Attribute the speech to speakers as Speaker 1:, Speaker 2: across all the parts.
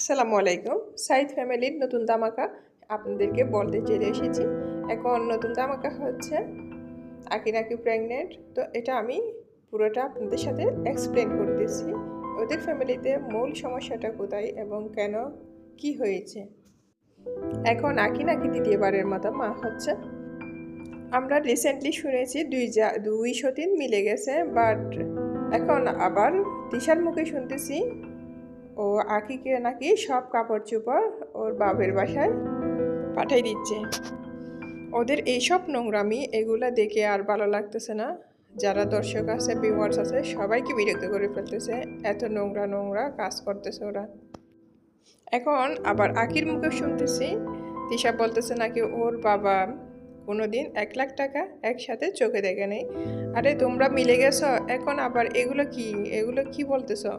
Speaker 1: আসসালামু আলাইকুম। সাইদ ফ্যামিলির নতুন তামাকা আপনাদেরকে বলতে চলে এসেছি। এখন নতুন তামাকা হচ্ছে আকি নাকি প্রেগনেন্ট তো এটা আমি পুরোটা আপনাদের সাথে এক্সপ্লেন করতেছি। ওদের ফ্যামিলিতে মূল সমস্যাটা কোথায় এবং কেন কি হয়েছে? এখন আকি নাকি দ্বিতীয়বারের মতো মা হচ্ছে। আমরা রিসেন্টলি শুনেছি দুই যা দুই সতীন মিলে গেছে বাট এখন আবার তিশার মুখে শুনতেছি ও আকিকে নাকি সব কাপড় চোপড় ওর বাবের বাসায় পাঠাই দিচ্ছে। ওদের এইসব নোংরামি, এগুলো দেখে আর ভালো লাগতেছে না। যারা দর্শক আছে ভিউয়ার্স আছে, সবাইকে বিরক্ত করে ফেলতেছে। এত নোংরা নোংরা কাজ করতেছে ওরা। এখন আবার আকির মুখে শুনতেছি, তিশা বলতেছে নাকি ওর বাবা কোনোদিন এক লাখ টাকা একসাথে চোখে দেখে নেই। আরে তোমরা মিলে গেছো, এখন আবার এগুলো কি? এগুলো কি বলতেছো?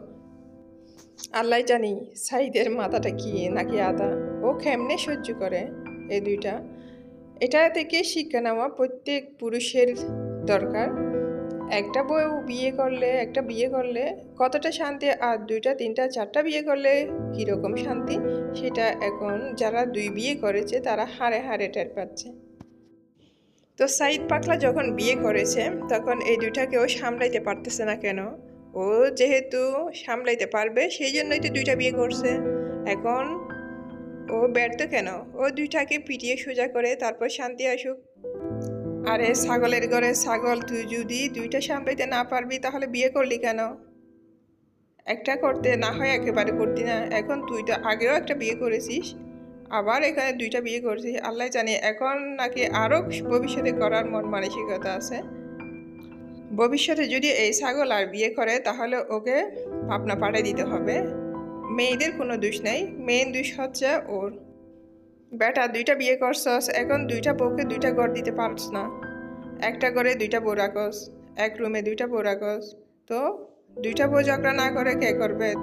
Speaker 1: আল্লাহ জানি সাইদের মাথাটা কি, নাকি আদা। ও কেমনে সহ্য করে এই দুইটা? এটা থেকে শিক্ষা নেওয়া প্রত্যেক পুরুষের দরকার। একটা বউ বিয়ে করলে, একটা বিয়ে করলে কতটা শান্তি আর দুইটা, তিনটা, চারটা বিয়ে করলে কীরকম শান্তি? সেটা এখন যারা দুই বিয়ে করেছে, তারা হারে হারে টের পাচ্ছে। তো সাইদ পাকলা যখন বিয়ে করেছে, তখন এই দুইটাকেও সামলাইতে পারতেছে না কেন? ও যেহেতু সামলাইতে পারবে সেই জন্যই তো দুইটা বিয়ে করছে। এখন ও ব্যর্থ কেন? ও দুইটাকে পিটিয়ে সোজা করে তারপর শান্তি আসুক। আরে ছাগলের ঘরে ছাগল, তুই যদি দুইটা সামলাইতে না পারবি, তাহলে বিয়ে করলি কেন? একটা করতে না হয় একেবারে করতি না। এখন তুই তো আগেও একটা বিয়ে করেছিস, আবার এখানে দুইটা বিয়ে করছিস। আল্লাহ জানি, এখন নাকি আরও ভবিষ্যতে করার মন মানসিকতা আছে। ভবিষ্যতে যদি এই ছাগল আর বিয়ে করে, তাহলে ওকে ভাবনা পাঠিয়ে দিতে হবে। মেয়েদের কোনো দোষ নেই। মেন দোষ হচ্ছে ওর। বেটা, দুইটা বিয়ে করছস, এখন দুইটা বউকে দুইটা ঘর দিতে পারছ না। একটা ঘরে দুইটা বউ রাখস, এক রুমে দুইটা বউ রাখস। তো দুইটা বউ ঝগড়া না করে কে করবে?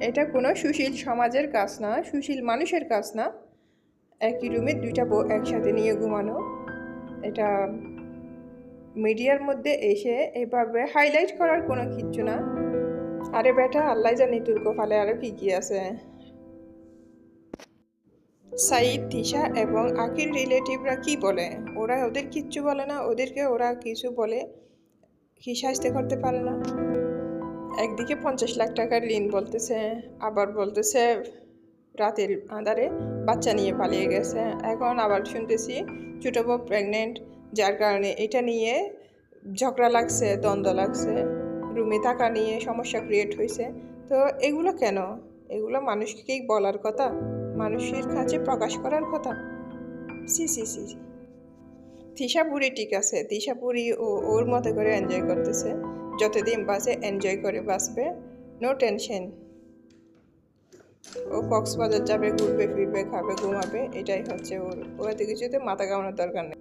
Speaker 1: এটা কোনো সুশীল সমাজের কাজ না, সুশীল মানুষের কাজ না। একই রুমে দুইটা বউ একসাথে নিয়ে ঘুমানো, এটা মিডিয়ার মধ্যে এসে এভাবে হাইলাইট করার কোনো কিচ্ছু না। আরে বেটা, আল্লাহ জানি তোর কপালে আরও কী কী আছে। সাইদ, তিশা এবং আকির রিলেটিভরা কি বলে? ওরা ওদের কিচ্ছু বলে না, ওদেরকে ওরা কিছু বলে। কি সাহায্য করতে পারে না। একদিকে পঞ্চাশ লাখ টাকার ঋণ বলতেছে, আবার বলতেছে রাতের আধারে বাচ্চা নিয়ে পালিয়ে গেছে। এখন আবার শুনতেছি, ছোটো বউ প্রেগনেন্ট যার কারণে এটা নিয়ে ঝগড়া লাগছে, দ্বন্দ্ব লাগছে, রুমে থাকা নিয়ে সমস্যা ক্রিয়েট হয়েছে তো এগুলো কেন? এগুলো মানুষকেই বলার কথা, মানুষের কাছে প্রকাশ করার কথা। সি সি সি তিশাপুরি ঠিক আছে তিশাপুরি ও ওর মতো করে এনজয় করতেছে। যতদিন বাসে এনজয় করে বাসবে নো টেনশন ও কক্সবাজার যাবে, ঘুরবে, ফিরবে, খাবে, ঘুমাবে, এটাই হচ্ছে ওর। ও এত কিছুতে মাথা কামানোর দরকার নেই।